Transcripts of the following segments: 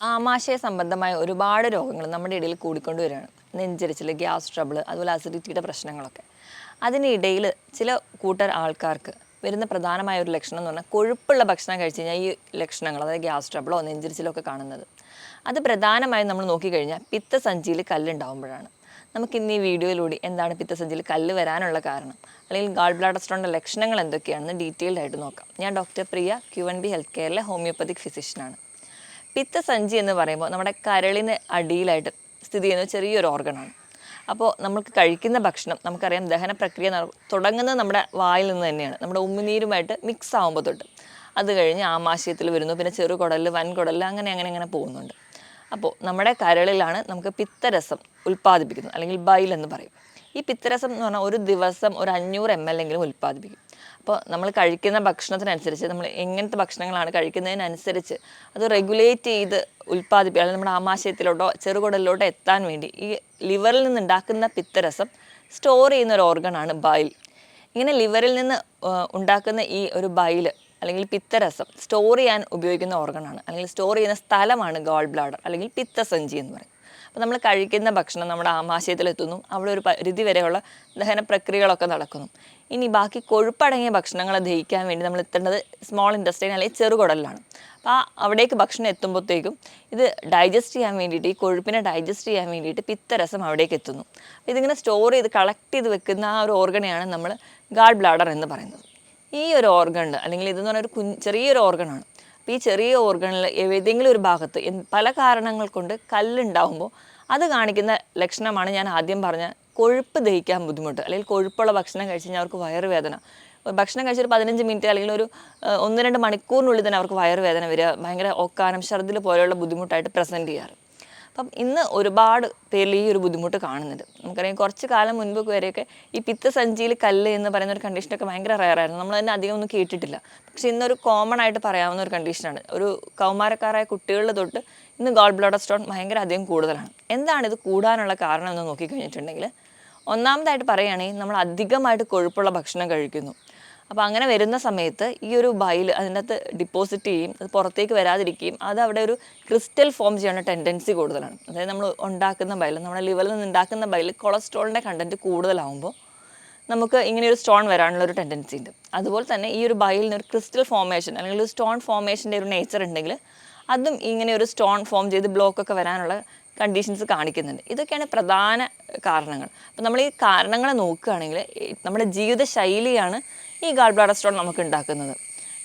ആമാശയ സംബന്ധമായ ഒരുപാട് രോഗങ്ങൾ നമ്മുടെ ഇടയിൽ കൂടിക്കൊണ്ടുവരികയാണ് നെഞ്ചരിച്ചിൽ ഗ്യാസ് ട്രബിൾ അതുപോലെ അസിഡിറ്റിയുടെ പ്രശ്നങ്ങളൊക്കെ. അതിനിടയിൽ ചില കൂട്ടർ ആൾക്കാർക്ക് വരുന്ന പ്രധാനമായ ഒരു ലക്ഷണം എന്ന് പറഞ്ഞാൽ കൊഴുപ്പുള്ള ഭക്ഷണം കഴിച്ച് കഴിഞ്ഞാൽ ഈ ലക്ഷണങ്ങൾ അതായത് ഗ്യാസ് ട്രബിളോ നെഞ്ചരിച്ചിലോ ഒക്കെ കാണുന്നത്. അത് പ്രധാനമായും നമ്മൾ നോക്കിക്കഴിഞ്ഞാൽ പിത്തസഞ്ചിയിൽ കല്ലുണ്ടാകുമ്പോഴാണ് നമുക്ക് ഇന്ന് ഈ വീഡിയോയിലൂടെ എന്താണ് പിത്തസഞ്ചിയിൽ കല്ല് വരാനുള്ള കാരണം അല്ലെങ്കിൽ ഗാൾ ബ്ലാഡർ സ്റ്റോണിന്റെ ലക്ഷണങ്ങൾ എന്തൊക്കെയാണെന്ന് ഡീറ്റെയിൽഡ് ആയിട്ട് നോക്കാം. ഞാൻ doctor Priya Q N B health കെയറിലെ homoeopathic ഫിസിഷ്യനാണ് പിത്തസഞ്ചി എന്ന് പറയുമ്പോൾ നമ്മുടെ കരളിന് അടിയിലായിട്ട് സ്ഥിതി ചെയ്യുന്ന ചെറിയൊരു ഓർഗനാണ് അപ്പോൾ നമുക്ക് കഴിക്കുന്ന ഭക്ഷണം നമുക്കറിയാം ദഹന പ്രക്രിയ തുടങ്ങുന്നത് നമ്മുടെ വായിൽ നിന്ന് തന്നെയാണ്. നമ്മുടെ ഉമ്മിനീരുമായിട്ട് മിക്സ് ആകുമ്പോൾ തൊട്ട്. അത് കഴിഞ്ഞ് ആമാശയത്തിൽ വരുന്നു പിന്നെ ചെറുകുടലിൽ വൻകുടലിൽ അങ്ങനെ അങ്ങനെ അങ്ങനെ പോകുന്നുണ്ട്. അപ്പോൾ നമ്മുടെ കരളിലാണ് നമുക്ക് പിത്തരസം ഉൽപ്പാദിപ്പിക്കുന്നത് അല്ലെങ്കിൽ ബൈൽ എന്ന് പറയും. ഈ പിത്തരസം എന്ന് പറഞ്ഞാൽ ഒരു ദിവസം ഒരു അഞ്ഞൂറ് എം എൽ എങ്കിലും ഉൽപ്പാദിപ്പിക്കും. അപ്പോൾ നമ്മൾ കഴിക്കുന്ന ഭക്ഷണത്തിനനുസരിച്ച് നമ്മൾ എങ്ങനത്തെ ഭക്ഷണങ്ങളാണ് കഴിക്കുന്നതിനനുസരിച്ച് അത് റെഗുലേറ്റ് ചെയ്ത് ഉൽപ്പാദിപ്പിക്കുക. അല്ലെങ്കിൽ നമ്മുടെ ആമാശയത്തിലോട്ടോ ചെറുകുടലിലോട്ടോ എത്താൻ വേണ്ടി ഈ ലിവറിൽ നിന്ന് ഉണ്ടാക്കുന്ന പിത്തരസം സ്റ്റോർ ചെയ്യുന്ന ഒരു ഓർഗനാണ് ബൈൽ ഇങ്ങനെ ലിവറിൽ നിന്ന് ഉണ്ടാക്കുന്ന ഈ ഒരു ബൈൽ അല്ലെങ്കിൽ പിത്തരസം സ്റ്റോർ ചെയ്യാൻ ഉപയോഗിക്കുന്ന ഓർഗനാണ് അല്ലെങ്കിൽ സ്റ്റോർ ചെയ്യുന്ന സ്ഥലമാണ് ഗോൾ ബ്ലാഡർ അല്ലെങ്കിൽ പിത്തസഞ്ചി എന്ന് പറയും. അപ്പോൾ നമ്മൾ കഴിക്കുന്ന ഭക്ഷണം നമ്മുടെ ആമാശയത്തിലെത്തുന്നു അവിടെ ഒരു പരിധി വരെയുള്ള ദഹന പ്രക്രിയകളൊക്കെ നടക്കുന്നു. ഇനി ബാക്കി കൊഴുപ്പടങ്ങിയ ഭക്ഷണങ്ങൾ ദഹിക്കാൻ വേണ്ടി നമ്മൾ എത്തേണ്ടത് സ്മോൾ ഇൻഡസ്ട്രീൻ അല്ലെങ്കിൽ ചെറുകുടലിലാണ്. അപ്പോൾ ആ അവിടേക്ക് ഭക്ഷണം എത്തുമ്പോഴത്തേക്കും ഇത് ഡൈജസ്റ്റ് ചെയ്യാൻ വേണ്ടിയിട്ട് ഈ കൊഴുപ്പിനെ ഡൈജസ്റ്റ് ചെയ്യാൻ വേണ്ടിയിട്ട് പിത്തരസം അവിടേക്ക് എത്തുന്നു. ഇതിങ്ങനെ സ്റ്റോർ ചെയ്ത് കളക്ട് ചെയ്ത് വെക്കുന്ന ആ ഒരു ഓർഗനെയാണ് നമ്മൾ ഗാഡ് ബ്ലാഡർ എന്ന് പറയുന്നത്. ഈ ഒരു ഓർഗണിൽ അല്ലെങ്കിൽ ഇതെന്ന് പറഞ്ഞാൽ ഒരു കുഞ്ഞ് ചെറിയൊരു ഓർഗണാണ് അപ്പോൾ ഈ ചെറിയ ഓർഗണിൽ ഏതെങ്കിലും ഒരു ഭാഗത്ത് പല കാരണങ്ങൾ കൊണ്ട് കല്ലുണ്ടാവുമ്പോൾ അത് കാണിക്കുന്ന ലക്ഷണമാണ് ഞാൻ ആദ്യം പറഞ്ഞ കൊഴുപ്പ് ദഹിക്കാൻ ബുദ്ധിമുട്ട്. അല്ലെങ്കിൽ കൊഴുപ്പുള്ള ഭക്ഷണം കഴിച്ച് കഴിഞ്ഞാൽ അവർക്ക് വയറുവേദന. ഭക്ഷണം കഴിച്ചൊരു പതിനഞ്ച് മിനിറ്റ് അല്ലെങ്കിൽ ഒരു ഒന്ന് രണ്ട് മണിക്കൂറിനുള്ളിൽ തന്നെ അവർക്ക് വയറുവേദന വരിക ഭയങ്കര ഒക്കാനം ഛർദിൽ പോലെയുള്ള ബുദ്ധിമുട്ടായിട്ട് പ്രസന്റ് ചെയ്യാറ്. അപ്പം ഇന്ന് ഒരുപാട് പേരിൽ ഈ ഒരു ബുദ്ധിമുട്ട് കാണുന്നുണ്ട്. നമുക്കറിയാം കുറച്ച് കാലം മുൻപ് വരെയൊക്കെ ഈ പിത്തസഞ്ചിയിൽ കല്ല് എന്ന് പറയുന്ന ഒരു കണ്ടീഷനൊക്കെ ഭയങ്കര റയറായിരുന്നു നമ്മൾ അതിനെ അധികം ഒന്നും കേട്ടിട്ടില്ല. പക്ഷെ ഇന്നൊരു കോമൺ ആയിട്ട് പറയാവുന്ന ഒരു കണ്ടീഷനാണ് ഒരു കൗമാരക്കാരായ കുട്ടികളുടെ തൊട്ട് ഇന്ന് ഗോൾ ബ്ലഡർ സ്റ്റോൺ ഭയങ്കര അധികം കൂടുതലാണ്. എന്താണ് ഇത് കൂടാനുള്ള കാരണം എന്ന് നോക്കിക്കഴിഞ്ഞിട്ടുണ്ടെങ്കിൽ ഒന്നാമതായിട്ട് പറയുകയാണെങ്കിൽ നമ്മൾ അധികമായിട്ട് കൊഴുപ്പുള്ള ഭക്ഷണം കഴിക്കുന്നു. അപ്പോൾ അങ്ങനെ വരുന്ന സമയത്ത് ഈ ഒരു ബൈൽ അതിന്റെ അകത്ത് ഡിപ്പോസിറ്റ് ചെയ്യും അത് പുറത്തേക്ക് വരാതിരിക്കുകയും അത് അവിടെ ഒരു ക്രിസ്റ്റൽ ഫോം ചെയ്യാനുള്ള ടെൻഡൻസി കൂടുതലാണ്. അതായത് നമ്മൾ ഉണ്ടാക്കുന്ന ബൈൽ നമ്മുടെ ലിവറിൽ നിന്ന് ഉണ്ടാക്കുന്ന ബൈൽ കൊളസ്ട്രോളിന്റെ കണ്ടന്റ് കൂടുതലാവുമ്പോൾ നമുക്ക് ഇങ്ങനെ ഒരു സ്റ്റോൺ വരാനുള്ള ഒരു ടെൻഡൻസി ഉണ്ട്. അതുപോലെ തന്നെ ഈ ഒരു ബൈലിന് ഒരു ക്രിസ്റ്റൽ ഫോമേഷൻ അല്ലെങ്കിൽ ഒരു സ്റ്റോൺ ഫോമേഷന്റെ ഒരു നേച്ചർ ഉണ്ടെങ്കിൽ അതും ഇങ്ങനെ ഒരു സ്റ്റോൺ ഫോം ചെയ്ത് ബ്ലോക്കൊക്കെ വരാനുള്ള കണ്ടീഷൻസ് കാണിക്കുന്നുണ്ട്. ഇതൊക്കെയാണ് പ്രധാന കാരണങ്ങൾ. അപ്പം നമ്മൾ ഈ കാരണങ്ങളെ നോക്കുകയാണെങ്കിൽ നമ്മുടെ ജീവിതശൈലിയാണ് ഈ ഗാൾ ബ്ലാഡർ സ്റ്റോൺ നമുക്ക് ഉണ്ടാക്കുന്നത്.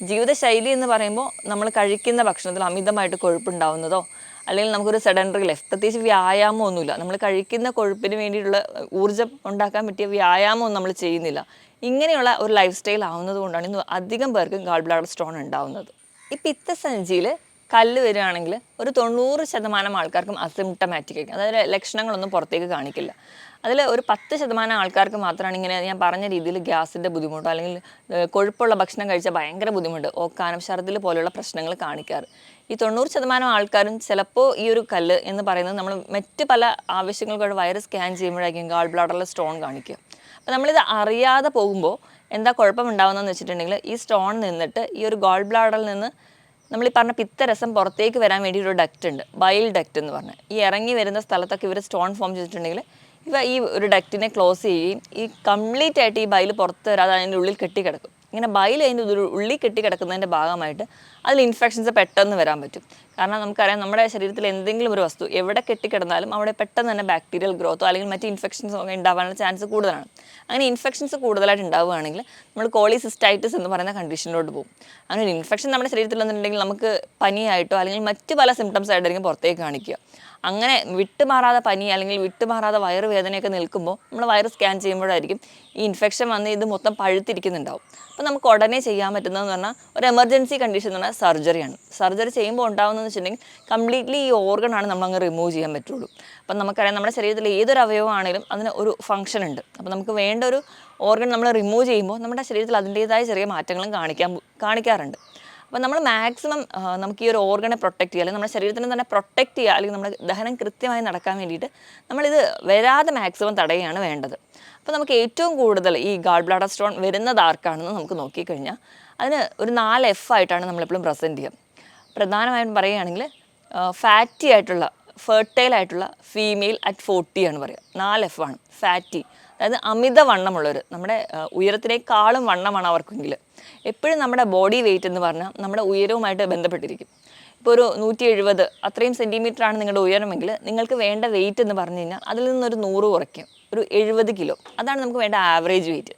ജീവിതശൈലി എന്ന് പറയുമ്പോൾ നമ്മൾ കഴിക്കുന്ന ഭക്ഷണത്തിൽ അമിതമായിട്ട് കൊഴുപ്പുണ്ടാവുന്നതോ അല്ലെങ്കിൽ നമുക്കൊരു സെഡൻഡറി ലൈഫ് പ്രത്യേകിച്ച് വ്യായാമം ഒന്നുമില്ല നമ്മൾ കഴിക്കുന്ന കൊഴുപ്പിന് വേണ്ടിയിട്ടുള്ള ഊർജം ഉണ്ടാക്കാൻ പറ്റിയ വ്യായാമം ഒന്നും നമ്മൾ ചെയ്യുന്നില്ല. ഇങ്ങനെയുള്ള ഒരു ലൈഫ് സ്റ്റൈൽ ആവുന്നത് കൊണ്ടാണ് ഇന്ന് അധികം പേർക്കും ഗാൾ ബ്ലാഡർ സ്റ്റോൺ ഉണ്ടാവുന്നത്. ഈ പിത്തസഞ്ചിയിൽ കല്ല് വരികയാണെങ്കിൽ ഒരു തൊണ്ണൂറ് ശതമാനം ആൾക്കാർക്കും അസിംറ്റമാറ്റിക് ആയിരിക്കും. അതായത് ലക്ഷണങ്ങളൊന്നും പുറത്തേക്ക് കാണിക്കില്ല. അതിൽ ഒരു പത്ത് ശതമാനം ആൾക്കാർക്ക് മാത്രമാണ് ഇങ്ങനെ ഞാൻ പറഞ്ഞ രീതിയിൽ ഗ്യാസിന്റെ ബുദ്ധിമുട്ടോ അല്ലെങ്കിൽ കൊഴുപ്പുള്ള ഭക്ഷണം കഴിച്ചാൽ ഭയങ്കര ബുദ്ധിമുട്ട്. ഓക്കാനം ഛർദിൽ പോലെയുള്ള പ്രശ്നങ്ങൾ കാണിക്കാറ്. ഈ തൊണ്ണൂറ് ശതമാനം ആൾക്കാരും ചിലപ്പോൾ ഈ ഒരു കല്ല് എന്ന് പറയുന്നത് നമ്മൾ മറ്റ് പല ആവശ്യങ്ങൾക്കൂടെ വയറ് സ്കാൻ ചെയ്യുമ്പോഴായിരിക്കും ഗാൾ ബ്ലാഡറിലെ സ്റ്റോൺ കാണിക്കുക. അപ്പോൾ നമ്മളിത് അറിയാതെ പോകുമ്പോൾ എന്താ കുഴപ്പമുണ്ടാവുന്നതെന്ന് വെച്ചിട്ടുണ്ടെങ്കിൽ ഈ സ്റ്റോൺ നിന്നിട്ട് ഈ ഒരു ഗോൾ ബ്ലാഡറിൽ നിന്ന് നമ്മൾ ഈ പറഞ്ഞ പിത്തരസം പുറത്തേക്ക് വരാൻ വേണ്ടി ഒരു ഡക്റ്റ് ഉണ്ട്. ബൈൽ ഡക്റ്റ് എന്ന് പറഞ്ഞ്. ഈ ഇറങ്ങി വരുന്ന സ്ഥലത്തൊക്കെ ഇവർ സ്റ്റോൺ ഫോം ചെയ്തിട്ടുണ്ടെങ്കിൽ ഇവ ഈ ഒരു ഡക്റ്റിനെ ക്ലോസ് ചെയ്യുകയും ഈ കംപ്ലീറ്റ് ആയിട്ട് ഈ ബൈൽ പുറത്ത് വരാതെ അതിന്റെ ഉള്ളിൽ കെട്ടിക്കിടക്കും. ഇങ്ങനെ ബൈൽ അതിന്റെ ഉള്ളിൽ- കെട്ടിക്കിടക്കുന്നതിന്റെ ഭാഗമായിട്ട് അതിൽ ഇൻഫെക്ഷൻസ് പെട്ടെന്ന് വരാൻ പറ്റും. കാരണം നമുക്കറിയാം നമ്മുടെ ശരീരത്തിൽ എന്തെങ്കിലും ഒരു വസ്തു എവിടെ കെട്ടിക്കിടന്നാലും അവിടെ പെട്ടെന്ന് തന്നെ ബാക്ടീരിയൽ ഗ്രോത്തോ അല്ലെങ്കിൽ മറ്റ് ഇൻഫെക്ഷൻസോ ഒക്കെ ഉണ്ടാവാനുള്ള ചാൻസ് കൂടുതലാണ്. അങ്ങനെ ഇൻഫെക്ഷൻസ് കൂടുതലായിട്ട് ഉണ്ടാവുകയാണെങ്കിൽ നമ്മൾ കോളിസിസ്റ്റൈറ്റിസ് എന്ന് പറയുന്ന കണ്ടീഷനിലോട്ട് പോകും. അങ്ങനെ ഒരു ഇൻഫെക്ഷൻ നമ്മുടെ ശരീരത്തിൽ വന്നിട്ടുണ്ടെങ്കിൽ നമുക്ക് പനിയായിട്ടോ അല്ലെങ്കിൽ മറ്റ് പല സിംറ്റംസ് ആയിട്ടായിരിക്കും പുറത്തേക്ക് കാണിക്കുക. അങ്ങനെ വിട്ടുമാറാതെ പനി അല്ലെങ്കിൽ വിട്ടുമാറാതെ വയറുവേദനയൊക്കെ നിൽക്കുമ്പോൾ നമ്മൾ വയറ് സ്കാൻ ചെയ്യുമ്പോഴായിരിക്കും ഈ ഇൻഫെക്ഷൻ വന്ന് ഇത് മൊത്തം പഴുത്തിരിക്കുന്നുണ്ടാവും. അപ്പോൾ നമുക്ക് ഉടനെ ചെയ്യാൻ പറ്റുന്നതെന്ന് പറഞ്ഞാൽ ഒരു എമർജൻസി കണ്ടീഷൻ എന്ന് പറഞ്ഞാൽ സർജറിയാണ് സർജറി ചെയ്യുമ്പോൾ ഉണ്ടാകുന്നതെന്ന് വെച്ചിട്ടുണ്ടെങ്കിൽ കംപ്ലീറ്റ്ലി ഈ ഓർഗണാണ് നമ്മളങ്ങ് റിമൂവ് ചെയ്യാൻ പറ്റുള്ളൂ. അപ്പം നമുക്കറിയാം നമ്മുടെ ശരീരത്തിൽ ഏതൊരു അവയവമാണെങ്കിലും അതിന് ഒരു ഫംഗ്ഷൻ ഉണ്ട്. അപ്പം നമുക്ക് വേണ്ട ഒരു ഓർഗൺ നമ്മൾ റിമൂവ് ചെയ്യുമ്പോൾ നമ്മുടെ ശരീരത്തിൽ അതിന്റേതായ ചെറിയ മാറ്റങ്ങളും കാണിക്കാൻ കാണിക്കാറുണ്ട്. അപ്പോൾ നമ്മൾ മാക്സിമം നമുക്ക് ഈ ഒരു ഓർഗനെ പ്രൊട്ടക്റ്റ് ചെയ്യുക അല്ലെങ്കിൽ നമ്മുടെ ശരീരത്തിനെ തന്നെ പ്രൊട്ടക്റ്റ് ചെയ്യുക അല്ലെങ്കിൽ നമ്മുടെ ദഹനം കൃത്യമായി നടക്കാൻ വേണ്ടിയിട്ട് നമ്മളിത് വരാതെ മാക്സിമം തടയുകയാണ് വേണ്ടത്. അപ്പോൾ നമുക്ക് ഏറ്റവും കൂടുതൽ ഈ ഗാഡ് ബ്ലാഡർ സ്റ്റോൺ വരുന്നത് ആർക്കാണെന്ന് നമുക്ക് നോക്കിക്കഴിഞ്ഞാൽ അതിന് ഒരു നാല് എഫ് ആയിട്ടാണ് നമ്മളെപ്പോഴും പ്രസന്റ് ചെയ്യുക. പ്രധാനമായും പറയുകയാണെങ്കിൽ ഫാറ്റി ആയിട്ടുള്ള ഫെർട്ടൈൽ ആയിട്ടുള്ള ഫീമെയിൽ അറ്റ് ഫോർട്ടി ആണ് പറയുക. നാല് എഫ് ആണ് ഫാറ്റി അതായത് അമിത വണ്ണമുള്ളവർ നമ്മുടെ ഉയരത്തിനേക്കാളും വണ്ണമാണ് അവർക്കെങ്കിൽ. എപ്പോഴും നമ്മുടെ ബോഡി വെയിറ്റ് എന്ന് പറഞ്ഞാൽ നമ്മുടെ ഉയരവുമായിട്ട് ബന്ധപ്പെട്ടിരിക്കും. ഇപ്പോൾ ഒരു നൂറ്റി എഴുപത് അത്രയും സെന്റിമീറ്റർ ആണ് നിങ്ങളുടെ ഉയരമെങ്കിൽ നിങ്ങൾക്ക് വേണ്ട വെയിറ്റ് എന്ന് പറഞ്ഞു കഴിഞ്ഞാൽ അതിൽ നിന്നൊരു നൂറ് കുറയ്ക്കും. ഒരു എഴുപത് കിലോ അതാണ് നമുക്ക് വേണ്ട ആവറേജ് വെയിറ്റ്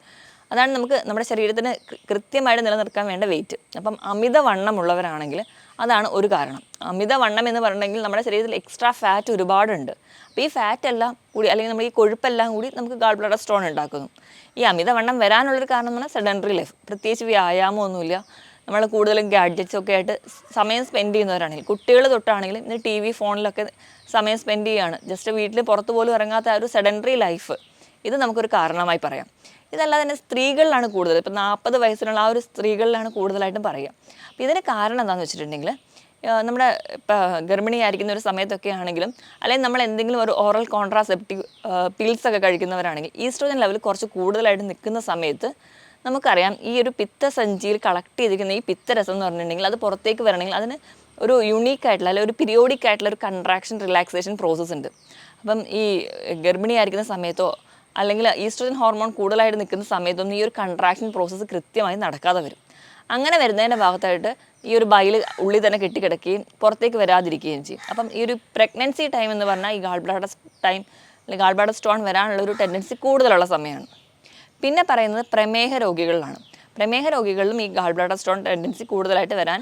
അതാണ് നമുക്ക് നമ്മുടെ ശരീരത്തിന് കൃത്യമായിട്ട് നിലനിർത്താൻ വേണ്ട വെയിറ്റ് അപ്പം അമിത വണ്ണമുള്ളവരാണെങ്കിൽ അതാണ് ഒരു കാരണം. അമിത വണ്ണം എന്ന് പറഞ്ഞിട്ടുണ്ടെങ്കിൽ നമ്മുടെ ശരീരത്തിൽ എക്സ്ട്രാ ഫാറ്റ് ഒരുപാടുണ്ട്. അപ്പോൾ ഈ ഫാറ്റ് എല്ലാം കൂടി അല്ലെങ്കിൽ നമ്മൾ ഈ കൊഴുപ്പെല്ലാം കൂടി നമുക്ക് ഗാൾ ബ്ലഡർ സ്റ്റോൺ ഉണ്ടാക്കുന്നു. ഈ അമിത വണ്ണം വരാനുള്ളൊരു കാരണം എന്ന് പറഞ്ഞാൽ സെഡൻഡറി ലൈഫ് പ്രത്യേകിച്ച് വ്യായാമമൊന്നുമില്ല. നമ്മൾ കൂടുതലും ഗാഡ്ജറ്റ്സ് ഒക്കെ ആയിട്ട് സമയം സ്പെൻഡ് ചെയ്യുന്നവരാണെങ്കിൽ കുട്ടികൾ തൊട്ടാണെങ്കിലും ഇന്ന് ടി വി ഫോണിലൊക്കെ സമയം സ്പെൻഡ് ചെയ്യുകയാണ് ജസ്റ്റ് വീട്ടിൽ പുറത്ത് പോലും ഇറങ്ങാത്ത ആ ഒരു സെഡൻഡറി ലൈഫ് ഇത് നമുക്കൊരു കാരണമായി പറയാം. ഇതല്ലാതെ തന്നെ സ്ത്രീകളിലാണ് കൂടുതൽ. ഇപ്പം നാൽപ്പത് വയസ്സിലുള്ള ആ ഒരു സ്ത്രീകളിലാണ് കൂടുതലായിട്ടും പറയുക. അപ്പോൾ ഇതിന് കാരണം എന്താണെന്ന് വെച്ചിട്ടുണ്ടെങ്കിൽ നമ്മുടെ ഇപ്പോൾ ഗർഭിണിയായിരിക്കുന്ന ഒരു സമയത്തൊക്കെ ആണെങ്കിലും അല്ലെങ്കിൽ നമ്മൾ എന്തെങ്കിലും ഒരു ഓറൽ കോൺട്രാസെപ്റ്റീവ് പിൽസ് ഒക്കെ കഴിക്കുന്നവരാണെങ്കിൽ ഈസ്ട്രോജൻ ലെവൽ കുറച്ച് കൂടുതലായിട്ട് നിൽക്കുന്ന സമയത്ത് നമുക്കറിയാം ഈ ഒരു പിത്തസഞ്ചിയിൽ കളക്ട് ചെയ്തിരിക്കുന്ന ഈ പിത്തരസം എന്ന് പറഞ്ഞിട്ടുണ്ടെങ്കിൽ അത് പുറത്തേക്ക് വരണമെങ്കിൽ അതിന് ഒരു യുണീക്ക് ആയിട്ടുള്ള അല്ലെങ്കിൽ ഒരു പീരിയോഡിക് ആയിട്ടുള്ള ഒരു കൺട്രാക്ഷൻ റിലാക്സേഷൻ പ്രോസസ്സ് ഉണ്ട്. അപ്പം ഈ ഗർഭിണിയായിരിക്കുന്ന സമയത്തോ അല്ലെങ്കിൽ ഈസ്ട്രജൻ ഹോർമോൺ കൂടുതലായിട്ട് നിൽക്കുന്ന സമയത്തൊന്നും ഈ ഒരു കൺട്രാക്ഷൻ പ്രോസസ്സ് കൃത്യമായി നടക്കാതെ വരും. അങ്ങനെ വരുന്നതിന്റെ ഭാഗത്തായിട്ട് ഈ ഒരു ബൈൽ ഉള്ളിൽ തന്നെ കെട്ടിക്കിടക്കുകയും പുറത്തേക്ക് വരാതിരിക്കുകയും ചെയ്യും. അപ്പം ഈ ഒരു പ്രഗ്നൻസി ടൈം എന്ന് പറഞ്ഞാൽ ഈ ഗാൾ ബ്ലാഡർ ടൈം അല്ലെങ്കിൽ ഗാൾ സ്റ്റോൺ വരാനുള്ള ഒരു ടെൻഡൻസി കൂടുതലുള്ള സമയമാണ്. പിന്നെ പറയുന്നത് പ്രമേഹ രോഗികളിലാണ്. പ്രമേഹ രോഗികളിലും ഈ ഗാൾ ബ്ലാഡർ സ്റ്റോൺ ടെൻഡൻസി കൂടുതലായിട്ട് വരാൻ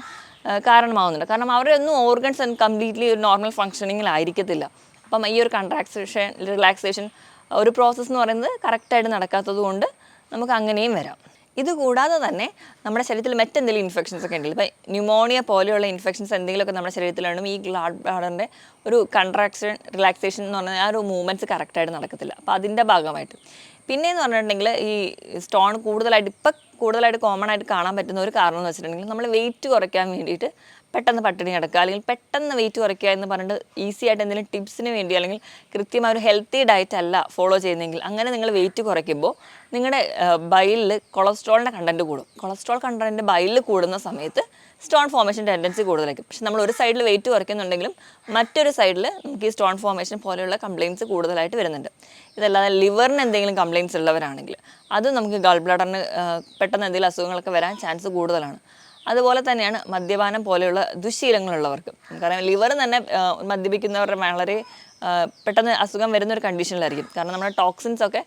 കാരണമാവുന്നുണ്ട്. കാരണം അവരൊന്നും ഓർഗൻസ് കംപ്ലീറ്റ്ലി ഒരു നോർമൽ ഫങ്ഷനിങ്ങിലായിരിക്കത്തില്ല അപ്പം ഈ ഒരു കൺട്രാക്സേഷൻ റിലാക്സേഷൻ ഒരു പ്രോസസ്സ് എന്ന് പറയുന്നത് കറക്റ്റായിട്ട് നടക്കാത്തത് കൊണ്ട് നമുക്ക് അങ്ങനെയും വരാം. ഇത് കൂടാതെ തന്നെ നമ്മുടെ ശരീരത്തിൽ മറ്റെന്തെങ്കിലും ഇൻഫെക്ഷൻസ് ഒക്കെ ഉണ്ടല്ലോ? ഇപ്പം ന്യൂമോണിയ പോലെയുള്ള ഇൻഫെക്ഷൻസ് എന്തെങ്കിലുമൊക്കെ നമ്മുടെ ശരീരത്തിലാണ് ഈ ഗ്ലാഡ് ബ്ലാഡറിന്റെ ഒരു കൺട്രാക്ഷൻ റിലാക്സേഷൻ എന്ന് പറഞ്ഞാൽ ആ ഒരു മൂവ്മെന്റ്സ് കറക്റ്റായിട്ട് നടക്കത്തില്ല. അപ്പോൾ അതിന്റെ ഭാഗമായിട്ട്. പിന്നെ എന്ന് പറഞ്ഞിട്ടുണ്ടെങ്കിൽ ഈ സ്റ്റോൺ കൂടുതലായിട്ട് ഇപ്പം കൂടുതലായിട്ട് കോമൺ ആയിട്ട് കാണാൻ പറ്റുന്ന ഒരു കാരണം എന്ന് വെച്ചിട്ടുണ്ടെങ്കിൽ നമ്മൾ വെയിറ്റ് കുറയ്ക്കാൻ വേണ്ടിയിട്ട് പെട്ടെന്ന് പട്ടിണി കിടക്കുക. അല്ലെങ്കിൽ പെട്ടെന്ന് വെയിറ്റ് കുറയ്ക്കുക എന്ന് പറഞ്ഞിട്ട് ഈസി ആയിട്ട് എന്തെങ്കിലും ടിപ്സിന് വേണ്ടി അല്ലെങ്കിൽ കൃത്യമായ ഒരു ഹെൽത്തി ഡയറ്റ് അല്ല ഫോളോ ചെയ്യുന്നതെങ്കിൽ അങ്ങനെ നിങ്ങൾ വെയിറ്റ് കുറയ്ക്കുമ്പോൾ നിങ്ങളുടെ ബൈലിൽ കൊളസ്ട്രോളിന്റെ കണ്ടന്റ് കൂടും. കൊളസ്ട്രോൾ കണ്ടന്റ് ബൈലിൽ കൂടുന്ന സമയത്ത് സ്റ്റോൺ ഫോർമേഷൻ ടെൻഡൻസി കൂടുതലായിരിക്കും. പക്ഷെ നമ്മൾ ഒരു സൈഡിൽ വെയിറ്റ് കുറയ്ക്കുന്നുണ്ടെങ്കിലും മറ്റൊരു സൈഡിൽ നമുക്ക് ഈ സ്റ്റോൺ ഫോർമേഷൻ പോലെയുള്ള കംപ്ലയിന്റ്സ് കൂടുതലായിട്ട് വരുന്നുണ്ട്. ഇതല്ലാതെ ലിവറിന് എന്തെങ്കിലും കംപ്ലയിന്റ്സ് ഉള്ളവരാണെങ്കിൽ അത് നമുക്ക് ഗൾ ബ്ലഡറിന് പെട്ടെന്ന് എന്തെങ്കിലും അസുഖങ്ങളൊക്കെ വരാൻ ചാൻസ് കൂടുതലാണ്. അതുപോലെ തന്നെയാണ് മദ്യപാനം പോലെയുള്ള ദുശീലങ്ങളുള്ളവർക്ക്. കാരണം ലിവർ തന്നെ മദ്യപിക്കുന്നവരുടെ വളരെ പെട്ടെന്ന് അസുഖം വരുന്ന ഒരു കണ്ടീഷനിലായിരിക്കും കാരണം നമ്മുടെ ടോക്സിൻസ് ഒക്കെ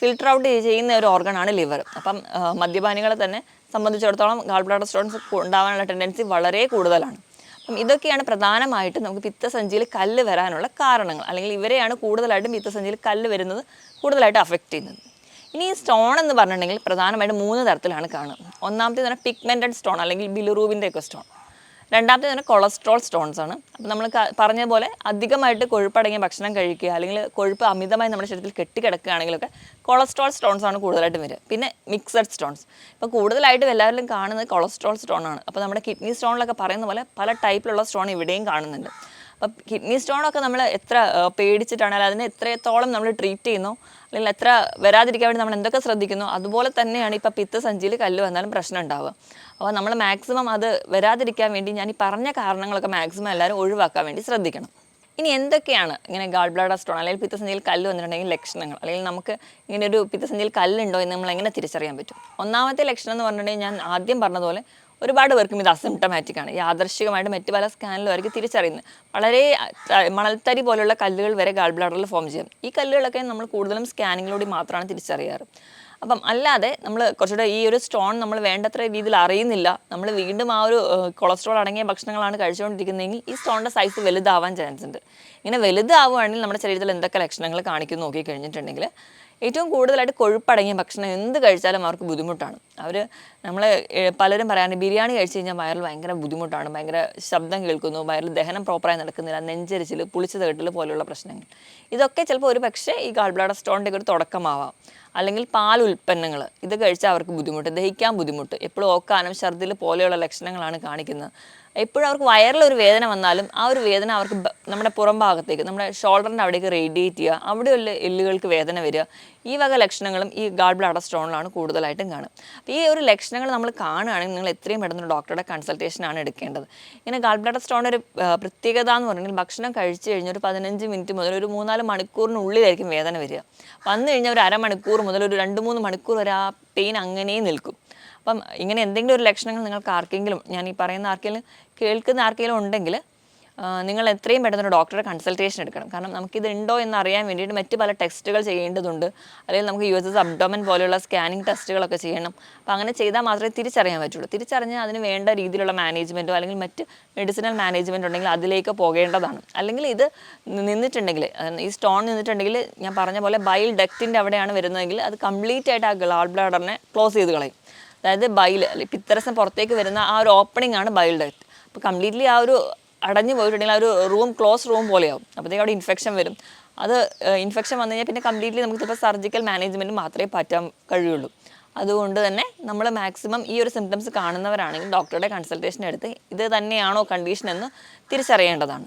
ഫിൽട്ടർ ഔട്ട് ചെയ്യുന്ന ഒരു ഓർഗനാണ് ലിവർ അപ്പം മദ്യപാനികളെ തന്നെ സംബന്ധിച്ചിടത്തോളം ഗാൾ ബ്ലാഡർ സ്റ്റോൺസ് ഉണ്ടാവാനുള്ള ടെൻഡൻസി വളരെ കൂടുതലാണ്. അപ്പം ഇതൊക്കെയാണ് പ്രധാനമായിട്ടും നമുക്ക് പിത്തസഞ്ചിയിൽ കല്ല് വരാനുള്ള കാരണങ്ങൾ. അല്ലെങ്കിൽ ഇവരെയാണ് കൂടുതലായിട്ടും പിത്തസഞ്ചിയിൽ കല്ല് വരുന്നത് കൂടുതലായിട്ട് അഫക്റ്റ് ചെയ്യുന്നത്. ഇനി ഈ സ്റ്റോൺ എന്ന് പറഞ്ഞിട്ടുണ്ടെങ്കിൽ പ്രധാനമായിട്ടും മൂന്ന് തരത്തിലാണ് കാണുന്നത്. ഒന്നാമത്തേത് തന്നെ പിഗ്മെന്റഡ് സ്റ്റോൺ അല്ലെങ്കിൽ ബിലുറൂബിന്റെ ഒക്കെ സ്റ്റോൺ രണ്ടാമത്തേത് തന്നെ കൊളസ്ട്രോൾ സ്റ്റോൺസ് ആണ്. അപ്പം നമ്മൾ പറഞ്ഞ പോലെ അധികമായിട്ട് കൊഴുപ്പടങ്ങിയ ഭക്ഷണം കഴിക്കുക അല്ലെങ്കിൽ കൊഴുപ്പ് അമിതമായി നമ്മുടെ ശരീരത്തിൽ കെട്ടിക്കിടക്കുകയാണെങ്കിലൊക്കെ കൊളസ്ട്രോൾ സ്റ്റോൺസ് ആണ് കൂടുതലായിട്ടും വരിക. പിന്നെ മിക്സഡ് സ്റ്റോൺസ്. ഇപ്പോൾ കൂടുതലായിട്ടും എല്ലാവരിലും കാണുന്നത് കൊളസ്ട്രോൾ സ്റ്റോൺ ആണ്. അപ്പോൾ നമ്മുടെ കിഡ്നി സ്റ്റോണിലൊക്കെ പറയുന്ന പോലെ പല ടൈപ്പിലുള്ള സ്റ്റോൺ ഇവിടെയും കാണുന്നുണ്ട്. അപ്പം കിഡ്നി സ്റ്റോണൊക്കെ നമ്മൾ എത്ര പേടിച്ചിട്ടാണെങ്കിൽ അതിനെ എത്രത്തോളം നമ്മൾ ട്രീറ്റ് ചെയ്യുന്നു അല്ലെങ്കിൽ എത്ര വരാതിരിക്കാൻ വേണ്ടി നമ്മൾ എന്തൊക്കെ ശ്രദ്ധിക്കുന്നു അതുപോലെ തന്നെയാണ് ഇപ്പോൾ പിത്തസഞ്ചിയിൽ കല്ല് വന്നാലും പ്രശ്നം ഉണ്ടാവുക. അപ്പോൾ നമ്മൾ മാക്സിമം അത് വരാതിരിക്കാൻ വേണ്ടി ഞാൻ ഈ പറഞ്ഞ കാരണങ്ങളൊക്കെ മാക്സിമം എല്ലാവരും ഒഴിവാക്കാൻ വേണ്ടി ശ്രദ്ധിക്കണം. ഇനി എന്തൊക്കെയാണ് ഇങ്ങനെ ഗാൾ ബ്ലാഡർ സ്റ്റോൺ അല്ലെങ്കിൽ പിത്തസഞ്ചിയിൽ കല്ല് വന്നിട്ടുണ്ടെങ്കിൽ ലക്ഷണങ്ങൾ അല്ലെങ്കിൽ നമുക്ക് ഇങ്ങനെ ഒരു പിത്തസഞ്ചിയിൽ കല്ലുണ്ടോ എന്ന് നമ്മൾ എങ്ങനെ തിരിച്ചറിയാൻ പറ്റും? ഒന്നാമത്തെ ലക്ഷണം എന്ന് പറഞ്ഞിട്ടുണ്ടെങ്കിൽ ഞാൻ ആദ്യം പറഞ്ഞതുപോലെ ഒരുപാട് പേർക്കും ഇത് അസിംറ്റമാറ്റിക് ആണ്. യാദർശികമായിട്ട് മറ്റ് പല സ്കാനിലും അവർക്ക് തിരിച്ചറിയുന്നത്. വളരെ മണൽത്തരി പോലുള്ള കല്ലുകൾ വരെ ഗാൾ ബ്ലാഡറിൽ ഫോം ചെയ്യും. ഈ കല്ലുകളൊക്കെ നമ്മൾ കൂടുതലും സ്കാനിങ്ങിലൂടെ മാത്രമാണ് തിരിച്ചറിയാറ്. അപ്പം അല്ലാതെ നമ്മൾ കുറച്ചുകൂടെ ഈ ഒരു സ്റ്റോൺ നമ്മൾ വേണ്ടത്ര രീതിയിൽ അറിയുന്നില്ല. നമ്മൾ വീണ്ടും ആ ഒരു കൊളസ്ട്രോൾ അടങ്ങിയ ഭക്ഷണങ്ങളാണ് കഴിച്ചുകൊണ്ടിരിക്കുന്നതെങ്കിൽ ഈ സ്റ്റോണിന്റെ സൈസ് വലുതാവാൻ ചാൻസ് ഉണ്ട്. ഇങ്ങനെ വലുതാവുകയാണെങ്കിൽ നമ്മുടെ ശരീരത്തിൽ എന്തൊക്കെ ലക്ഷണങ്ങൾ കാണിക്കുന്നു നോക്കി കഴിഞ്ഞിട്ടുണ്ടെങ്കിൽ ഏറ്റവും കൂടുതലായിട്ട് കൊഴുപ്പടങ്ങിയ ഭക്ഷണം എന്ത് കഴിച്ചാലും അവർക്ക് ബുദ്ധിമുട്ടാണ്. അവർ നമ്മൾ പലരും പറയാറുണ്ട് ബിരിയാണി കഴിച്ച് കഴിഞ്ഞാൽ വയറിൽ ഭയങ്കര ബുദ്ധിമുട്ടാണ് ഭയങ്കര ശബ്ദം കേൾക്കുന്നു വയറിൽ ദഹനം പ്രോപ്പറായി നടക്കുന്നില്ല നെഞ്ചരിച്ചിൽ പുളിച്ച തേട്ടൽ പോലെയുള്ള പ്രശ്നങ്ങൾ. ഇതൊക്കെ ചിലപ്പോൾ ഒരു പക്ഷേ ഈ ഗാൾ ബ്ലാഡർ സ്റ്റോണിന്റെ ഒരു തുടക്കമാവാം. അല്ലെങ്കിൽ പാൽ ഉൽപ്പന്നങ്ങൾ ഇത് കഴിച്ചാൽ അവർക്ക് ബുദ്ധിമുട്ട് ദഹിക്കാൻ ബുദ്ധിമുട്ട് എപ്പോഴും ഓക്കാനും ഛർദിൽ പോലെയുള്ള ലക്ഷണങ്ങളാണ് കാണിക്കുന്നത്. എപ്പോഴും അവർക്ക് ഒരു വേദന വന്നാലും ആ ഒരു വേദന അവർക്ക് നമ്മുടെ പുറം ഭാഗത്തേക്ക് നമ്മുടെ ഷോൾഡറിന്റെ അവിടേക്ക് റേഡിയേറ്റ് ചെയ്യുക. അവിടെയുള്ള എല്ലുകൾക്ക് വേദന വരിക. ഈ വക ലക്ഷണങ്ങളും ഈ ഗാഡ് ബ്ലാഡർ സ്റ്റോണിലാണ് കൂടുതലായിട്ടും കാണുക. അപ്പോൾ ഈ ഒരു ലക്ഷണങ്ങൾ നമ്മൾ കാണുകയാണെങ്കിൽ നിങ്ങൾ എത്രയും പെട്ടെന്ന് ഡോക്ടറുടെ കൺസൾട്ടേഷനാണ് എടുക്കേണ്ടത്. ഇങ്ങനെ ഗാഡ് ബ്ലാഡർ സ്റ്റോണിന്റെ ഒരു പ്രത്യേകത എന്ന് പറഞ്ഞാൽ ഭക്ഷണം കഴിച്ചു കഴിഞ്ഞാൽ ഒരു പതിനഞ്ച് മിനിറ്റ് മുതൽ ഒരു മൂന്നാൽ മണിക്കൂറിനുള്ളിലായിരിക്കും വേദന വരിക. വന്നു കഴിഞ്ഞാൽ ഒരു അരമണിക്കൂർ മുതൽ ഒരു രണ്ട് മൂന്ന് മണിക്കൂർ വരെ ആ പെയിൻ അങ്ങനെ നിൽക്കും. അപ്പം ഇങ്ങനെ എന്തെങ്കിലും ഒരു ലക്ഷണങ്ങൾ നിങ്ങൾക്ക് ആർക്കെങ്കിലും ഞാൻ ഈ പറയുന്ന ആർക്കെങ്കിലും കേൾക്കുന്ന ആർക്കെങ്കിലും ഉണ്ടെങ്കിൽ നിങ്ങൾ എത്രയും പെട്ടെന്ന് ഒരു ഡോക്ടറെ കൺസൾട്ടേഷൻ എടുക്കണം. കാരണം നമുക്കിത് ഉണ്ടോ എന്ന് അറിയാൻ വേണ്ടിയിട്ട് മറ്റ് പല ടെസ്റ്റുകൾ ചെയ്യേണ്ടതുണ്ട്. അല്ലെങ്കിൽ നമുക്ക് യു എസ് എസ് അബ്ഡോമൻ പോലെയുള്ള സ്കാനിങ് ടെസ്റ്റുകളൊക്കെ ചെയ്യണം. അപ്പോൾ അങ്ങനെ ചെയ്താൽ മാത്രമേ തിരിച്ചറിയാൻ പറ്റുള്ളൂ. തിരിച്ചറിഞ്ഞാൽ അതിന് വേണ്ട രീതിയിലുള്ള മാനേജ്മെന്റോ അല്ലെങ്കിൽ മറ്റ് മെഡിസിനൽ മാനേജ്മെന്റ് ഉണ്ടെങ്കിൽ അതിലേക്ക് പോകേണ്ടതാണ്. അല്ലെങ്കിൽ ഇത് നിന്നിട്ടുണ്ടെങ്കിൽ ഈ സ്റ്റോൺ നിന്നിട്ടുണ്ടെങ്കിൽ ഞാൻ പറഞ്ഞ പോലെ ബൈൽ ഡക്റ്റിന്റെ അവിടെയാണ് വരുന്നതെങ്കിൽ അത് കംപ്ലീറ്റ് ആയിട്ട് ആ ഗ്ലാൾ ബ്ലാഡറിനെ ക്ലോസ് ചെയ്ത് കളയും. അതായത് ബൈൽ അല്ലെങ്കിൽ പിത്തരസം പുറത്തേക്ക് വരുന്ന ആ ഒരു ഓപ്പണിംഗ് ആണ് ബൈൽ ഡക്റ്റ് അപ്പോൾ കംപ്ലീറ്റ്ലി ആ ഒരു അടഞ്ഞു പോയിട്ടുണ്ടെങ്കിൽ ആ ഒരു റൂം ക്ലോസ് റൂം പോലെയാവും. അപ്പോഴത്തേക്ക് അവിടെ ഇൻഫെക്ഷൻ വരും. അത് ഇൻഫെക്ഷൻ വന്നു കഴിഞ്ഞാൽ പിന്നെ കംപ്ലീറ്റ്ലി നമുക്ക് ചിലപ്പോൾ സർജിക്കൽ മാനേജ്മെന്റ് മാത്രമേ പറ്റാൻ കഴിയുള്ളൂ. അതുകൊണ്ട് തന്നെ നമ്മൾ മാക്സിമം ഈ ഒരു സിംറ്റംസ് കാണുന്നവരാണെങ്കിൽ ഡോക്ടറുടെ കൺസൾട്ടേഷൻ എടുത്ത് ഇത് തന്നെയാണോ കണ്ടീഷൻ എന്ന് തിരിച്ചറിയേണ്ടതാണ്.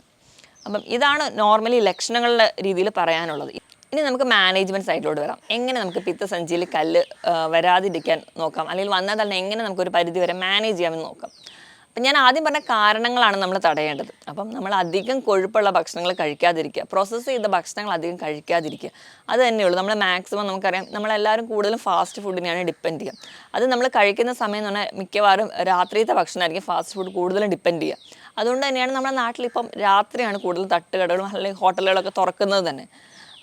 അപ്പം ഇതാണ് നോർമലി ലക്ഷണങ്ങളുടെ രീതിയിൽ പറയാനുള്ളത്. ഇനി നമുക്ക് മാനേജ്മെന്റ് സൈഡിലോട്ട് വരാം. എങ്ങനെ നമുക്ക് പിത്തസഞ്ചിയിൽ കല്ല് വരാതിരിക്കാൻ നോക്കാം? അല്ലെങ്കിൽ വന്നാൽ തന്നെ എങ്ങനെ നമുക്കൊരു പരിധി വരെ മാനേജ് ചെയ്യാമെന്ന് നോക്കാം. അപ്പം ഞാൻ ആദ്യം പറഞ്ഞ കാരണങ്ങളാണ് നമ്മൾ തടയേണ്ടത്. അപ്പം നമ്മൾ അധികം കൊഴുപ്പുള്ള ഭക്ഷണങ്ങൾ കഴിക്കാതിരിക്കുക. പ്രോസസ്സ് ചെയ്ത ഭക്ഷണങ്ങൾ അധികം കഴിക്കാതിരിക്കുക. അത് തന്നെയുള്ളൂ നമ്മൾ മാക്സിമം നമുക്കറിയാം നമ്മളെല്ലാവരും കൂടുതലും ഫാസ്റ്റ് ഫുഡിനെയാണ് ഡിപ്പെൻഡ് ചെയ്യുക. അത് നമ്മൾ കഴിക്കുന്ന സമയം എന്ന് പറഞ്ഞാൽ മിക്കവാറും രാത്രിയത്തെ ഭക്ഷണമായിരിക്കും ഫാസ്റ്റ് ഫുഡ് കൂടുതലും ഡിപ്പെൻഡ് ചെയ്യുക. അതുകൊണ്ട് തന്നെയാണ് നമ്മുടെ നാട്ടിൽ നാട്ടിലിപ്പം രാത്രിയാണ് കൂടുതൽ തട്ടുകടകളും അല്ലെങ്കിൽ ഹോട്ടലുകളൊക്കെ തുറക്കുന്നത് തന്നെ.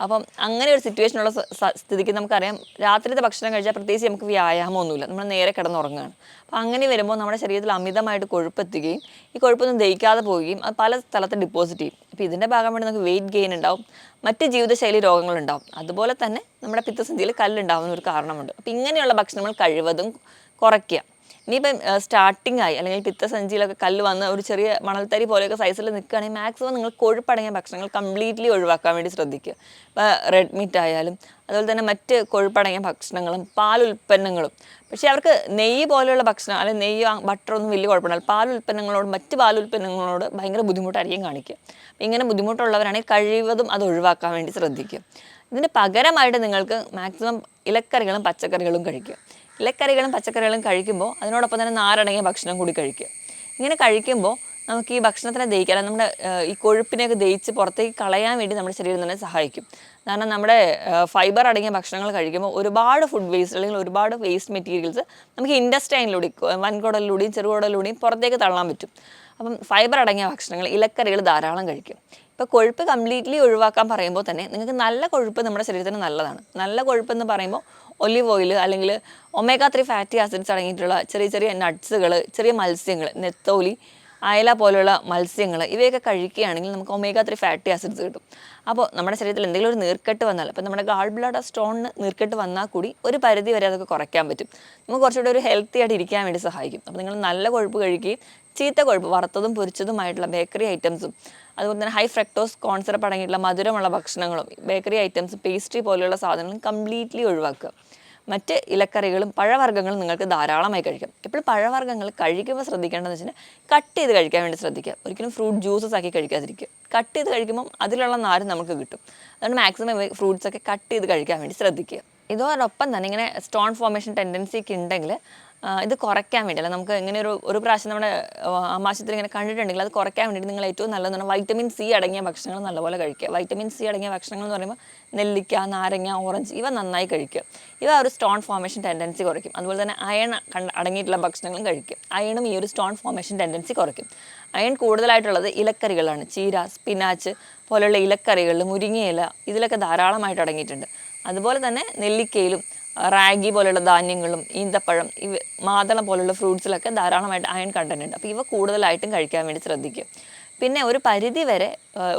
അപ്പം അങ്ങനെ ഒരു സിറ്റുവേഷനുള്ള സ്ഥിതിക്ക് നമുക്കറിയാം രാത്രിത്തെ ഭക്ഷണം കഴിച്ചാൽ പ്രത്യേകിച്ച് നമുക്ക് വ്യായാമമൊന്നുമില്ല. നമ്മൾ നേരെ കിടന്നുറങ്ങുകയാണ്. അപ്പോൾ അങ്ങനെ വരുമ്പോൾ നമ്മുടെ ശരീരത്തിൽ അമിതമായിട്ട് കൊഴുപ്പെത്തുകയും ഈ കൊഴുപ്പൊന്നും ദഹിക്കാതെ പോവുകയും അത് പല സ്ഥലത്ത് ഡിപ്പോസിറ്റ് ചെയ്യും. അപ്പോൾ ഇതിന്റെ ഭാഗമായിട്ട് നമുക്ക് വെയിറ്റ് ഗെയിൻ ഉണ്ടാവും മറ്റ് ജീവിതശൈലി രോഗങ്ങളുണ്ടാവും. അതുപോലെ തന്നെ നമ്മുടെ പിത്തസഞ്ചിയിൽ കല്ലുണ്ടാവുന്ന ഒരു കാരണമുണ്ട്. അപ്പോൾ ഇങ്ങനെയുള്ള ഭക്ഷണങ്ങൾ കഴിവതും കുറയ്ക്കുക. ഇനിയിപ്പം സ്റ്റാർട്ടിംഗ് ആയി അല്ലെങ്കിൽ പിത്തസഞ്ചിയിലൊക്കെ കല്ല് വന്ന് ഒരു ചെറിയ മണൽത്തരി പോലെയൊക്കെ സൈസിൽ നിൽക്കുകയാണെങ്കിൽ മാക്സിമം നിങ്ങൾ കൊഴുപ്പടങ്ങിയ ഭക്ഷണങ്ങൾ കംപ്ലീറ്റ്ലി ഒഴിവാക്കാൻ വേണ്ടി ശ്രദ്ധിക്കുക. ഇപ്പോൾ റെഡ് മീറ്റ് ആയാലും അതുപോലെ തന്നെ മറ്റ് കൊഴുപ്പടങ്ങിയ ഭക്ഷണങ്ങളും പാൽ ഉൽപ്പന്നങ്ങളും പക്ഷേ അവർക്ക് നെയ്യ് പോലെയുള്ള ഭക്ഷണം അല്ലെങ്കിൽ നെയ്യ് ബട്ടറൊന്നും വലിയ കുഴപ്പമില്ല. പാൽ ഉൽപ്പന്നങ്ങളോട് മറ്റ് പാൽ ഉൽപ്പന്നങ്ങളോട് ഭയങ്കര ബുദ്ധിമുട്ടായിരിക്കും കാണിക്കുക. അപ്പം ഇങ്ങനെ ബുദ്ധിമുട്ടുള്ളവരാണെങ്കിൽ കഴിവതും അത് ഒഴിവാക്കാൻ വേണ്ടി ശ്രദ്ധിക്കുക. ഇതിന് പകരമായിട്ട് നിങ്ങൾക്ക് മാക്സിമം ഇലക്കറികളും പച്ചക്കറികളും കഴിക്കുക. ഇലക്കറികളും പച്ചക്കറികളും കഴിക്കുമ്പോൾ അതിനോടൊപ്പം തന്നെ നാരടങ്ങിയ ഭക്ഷണം കൂടി കഴിക്കുക. ഇങ്ങനെ കഴിക്കുമ്പോൾ നമുക്ക് ഈ ഭക്ഷണത്തിനെ ദഹിക്കാൻ നമ്മുടെ ഈ കൊഴുപ്പിനെയൊക്കെ ദഹിച്ച് പുറത്തേക്ക് കളയാൻ വേണ്ടി നമ്മുടെ ശരീരം തന്നെ സഹായിക്കും. കാരണം നമ്മുടെ ഫൈബർ അടങ്ങിയ ഭക്ഷണങ്ങൾ കഴിക്കുമ്പോൾ ഒരുപാട് ഫുഡ് വേസ്റ്റ് അല്ലെങ്കിൽ ഒരുപാട് വേസ്റ്റ് മെറ്റീരിയൽസ് നമുക്ക് ഇൻഡസ്റ്റൈനിലൂടെ വൻകുടലിലൂടെയും ചെറുകുടലിലൂടെയും പുറത്തേക്ക് തള്ളാൻ പറ്റും. അപ്പം ഫൈബർ അടങ്ങിയ ഭക്ഷണങ്ങൾ ഇലക്കറികൾ ധാരാളം കഴിക്കും. ഇപ്പോൾ കൊഴുപ്പ് കംപ്ലീറ്റ്ലി ഒഴിവാക്കാൻ പറയുമ്പോൾ തന്നെ നിങ്ങൾക്ക് നല്ല കൊഴുപ്പ് നമ്മുടെ ശരീരത്തിന് നല്ലതാണ്. നല്ല കൊഴുപ്പ് എന്ന് പറയുമ്പോൾ ഒലിവ് ഓയിൽ അല്ലെങ്കിൽ ഒമേഗ ത്രീ ഫാറ്റി ആസിഡ്സ് അടങ്ങിയിട്ടുള്ള ചെറിയ ചെറിയ നട്ട്സുകൾ ചെറിയ മത്സ്യങ്ങൾ നെത്തോലി അയല പോലെയുള്ള മത്സ്യങ്ങൾ ഇവയൊക്കെ കഴിക്കുകയാണെങ്കിൽ നമുക്ക് ഒമേഗ ത്രീ ഫാറ്റി ആസിഡ്സ് കിട്ടും. അപ്പോൾ നമ്മുടെ ശരീരത്തിൽ എന്തെങ്കിലും ഒരു നീർക്കെട്ട് വന്നാൽ അപ്പോൾ നമ്മുടെ ഗാൾ ബ്ലഡ് സ്റ്റോണിന് നീർക്കെട്ട് വന്നാൽ കൂടി ഒരു പരിധി വരെ അതൊക്കെ കുറയ്ക്കാൻ പറ്റും. നമുക്ക് കുറച്ചുകൂടി ഒരു ഹെൽത്തി ആയിട്ട് ഇരിക്കാൻ വേണ്ടി സഹായിക്കും. അപ്പോൾ നിങ്ങൾ നല്ല കൊഴുപ്പ് കഴിക്കുകയും ചീത്ത കൊഴുപ്പ് വറുത്തതും പൊരിച്ചതുമായിട്ടുള്ള ബേക്കറി ഐറ്റംസും അതുപോലെ തന്നെ ഹൈ ഫ്രക്ടോസ് കോൺസെപ്റ്റ് അടങ്ങിയിട്ടുള്ള മധുരമുള്ള ഭക്ഷണങ്ങളും ബേക്കറി ഐറ്റംസ് പേസ്ട്രി പോലെയുള്ള സാധനങ്ങളും കംപ്ലീറ്റ്ലി ഒഴിവാക്കുക. മറ്റ് ഇലക്കറികളും പഴവർഗങ്ങളും നിങ്ങൾക്ക് ധാരാളമായി കഴിക്കാം. എപ്പോഴും പഴവർഗങ്ങൾ കഴിക്കുമ്പോൾ ശ്രദ്ധിക്കേണ്ടതെന്ന് വെച്ചാൽ കട്ട് ചെയ്ത് കഴിക്കാൻ വേണ്ടി ശ്രദ്ധിക്കുക. ഒരിക്കലും ഫ്രൂട്ട് ജ്യൂസസ് ആക്കി കഴിക്കാതിരിക്കുക. കട്ട് ചെയ്ത് കഴിക്കുമ്പം അതിലുള്ള നാരും നമുക്ക് കിട്ടും. അതുകൊണ്ട് മാക്സിമം ഫ്രൂട്ട്സ് ഒക്കെ കട്ട് ചെയ്ത് കഴിക്കാൻ വേണ്ടി ശ്രദ്ധിക്കുക. ഇതോടൊപ്പം തന്നെ ഇങ്ങനെ സ്റ്റോൺ ഫോർമേഷൻ ടെൻഡൻസി ഒക്കെ ഉണ്ടെങ്കിൽ ഇത് കുറയ്ക്കാൻ വേണ്ടി അല്ല നമുക്ക് ഇങ്ങനെ ഒരു ഒരു പ്രാവശ്യം നമ്മുടെ ആമാശയത്തിൽ ഇങ്ങനെ കണ്ടിട്ടുണ്ടെങ്കിൽ അത് കുറയ്ക്കാൻ വേണ്ടിയിട്ട് നിങ്ങൾ ഏറ്റവും പറഞ്ഞാൽ വൈറ്റമിൻ സി അടങ്ങിയ ഭക്ഷണങ്ങൾ നല്ലപോലെ കഴിക്കുക. വൈറ്റമിൻ സി അടങ്ങിയ ഭക്ഷണങ്ങൾ എന്ന് പറയുമ്പോൾ നെല്ലിക്ക നാരങ്ങ ഓറഞ്ച് ഇവ നന്നായി കഴിക്കുക. ഇവ ഒരു സ്റ്റോൺ ഫോർമേഷൻ ടെൻഡൻസി കുറയ്ക്കും. അതുപോലെ തന്നെ അയൺ അടങ്ങിയിട്ടുള്ള ഭക്ഷണങ്ങളും കഴിക്കും. അയണും ഈ ഒരു സ്റ്റോൺ ഫോർമേഷൻ ടെൻഡൻസി കുറയ്ക്കും. അയൺ കൂടുതലായിട്ടുള്ളത് ഇലക്കറികളാണ്. ചീര സ്പിനാച്ച് പോലെയുള്ള ഇലക്കറികളിൽ മുരിങ്ങയില ഇതിലൊക്കെ ധാരാളമായിട്ട് അടങ്ങിയിട്ടുണ്ട്. അതുപോലെ തന്നെ നെല്ലിക്കയിലും റാഗി പോലെയുള്ള ധാന്യങ്ങളും ഈന്തപ്പഴം ഇവ മാതളം പോലുള്ള ഫ്രൂട്ട്സിലൊക്കെ ധാരാളമായിട്ട് അയൺ കണ്ടന്റ് ഉണ്ട്. അപ്പോൾ ഇവ കൂടുതലായിട്ടും കഴിക്കാൻ വേണ്ടി ശ്രദ്ധിക്കും. പിന്നെ ഒരു പരിധി വരെ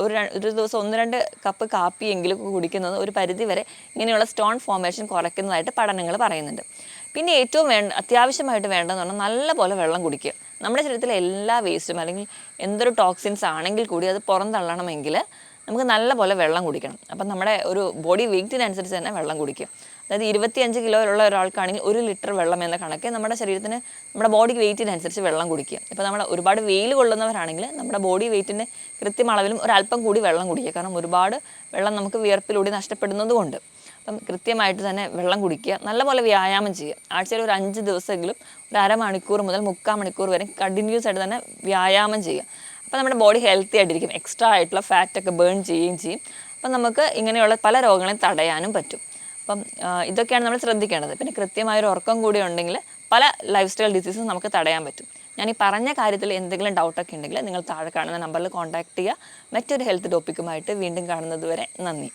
ഒരു ഒരു ദിവസം ഒന്ന് രണ്ട് കപ്പ് കാപ്പിയെങ്കിലും കുടിക്കുന്നത് ഒരു പരിധി വരെ ഇങ്ങനെയുള്ള സ്റ്റോൺ ഫോർമേഷൻ കുറയ്ക്കുന്നതായിട്ട് പഠനങ്ങൾ പറയുന്നുണ്ട്. പിന്നെ ഏറ്റവും വേണ്ട അത്യാവശ്യമായിട്ട് വേണ്ടതെന്ന് പറഞ്ഞാൽ നല്ലപോലെ വെള്ളം കുടിക്കുക. നമ്മുടെ ശരീരത്തിലെ എല്ലാ വേസ്റ്റും അല്ലെങ്കിൽ എന്തൊരു ടോക്സിൻസ് ആണെങ്കിൽ കൂടി അത് പുറന്തള്ളണമെങ്കിൽ നമുക്ക് നല്ലപോലെ വെള്ളം കുടിക്കണം. അപ്പം നമ്മുടെ ഒരു ബോഡി വെയ്റ്റിനനുസരിച്ച് തന്നെ വെള്ളം കുടിക്കുക. അതായത് ഇരുപത്തിയഞ്ച് കിലോയിലുള്ള ഒരാൾക്കാണെങ്കിൽ ഒരു ലിറ്റർ വെള്ളം എന്ന കണക്ക് നമ്മുടെ ശരീരത്തിന് നമ്മുടെ ബോഡി വെയിറ്റിനനുസരിച്ച് വെള്ളം കുടിക്കുക ഇപ്പോൾ നമ്മൾ ഒരുപാട് വെയിൽ കൊള്ളുന്നവരാണെങ്കിൽ നമ്മുടെ ബോഡി വെയിറ്റിന്റെ കൃത്യം അളവിലും ഒരല്പം കൂടി വെള്ളം കുടിക്കുക. കാരണം ഒരുപാട് വെള്ളം നമുക്ക് വിയർപ്പിലൂടെ നഷ്ടപ്പെടുന്നതുകൊണ്ട് അപ്പം കൃത്യമായിട്ട് തന്നെ വെള്ളം കുടിക്കുക. നല്ലപോലെ വ്യായാമം ചെയ്യുക. ആഴ്ചയിൽ ഒരു അഞ്ച് ദിവസമെങ്കിലും ഒരു അരമണിക്കൂർ മുതൽ മുക്കാൽ മണിക്കൂർ വരെ കണ്ടിന്യൂസ് ആയിട്ട് തന്നെ വ്യായാമം ചെയ്യുക. അപ്പോൾ നമ്മുടെ ബോഡി ഹെൽത്തി ആയിട്ടിരിക്കും. എക്സ്ട്രാ ആയിട്ടുള്ള ഫാറ്റൊക്കെ ബേൺ ചെയ്യുകയും ചെയ്യും. അപ്പം നമുക്ക് ഇങ്ങനെയുള്ള പല രോഗങ്ങളെയും തടയാനും പറ്റും. അപ്പം ഇതൊക്കെയാണ് നമ്മൾ ശ്രദ്ധിക്കേണ്ടത്. പിന്നെ കൃത്യമായൊരു ഉറക്കം കൂടി ഉണ്ടെങ്കിൽ പല ലൈഫ് സ്റ്റൈൽ ഡിസീസസ് നമുക്ക് തടയാൻ പറ്റും. ഞാൻ ഈ പറഞ്ഞ കാര്യത്തിൽ എന്തെങ്കിലും ഡൗട്ടൊക്കെ ഉണ്ടെങ്കിൽ നിങ്ങൾ താഴെ കാണുന്ന നമ്പറിൽ കോൺടാക്ട് ചെയ്യുക. മറ്റൊരു ഹെൽത്ത് ടോപ്പിക്കുമായിട്ട് വീണ്ടും കാണുന്നത് വരെ നന്ദി.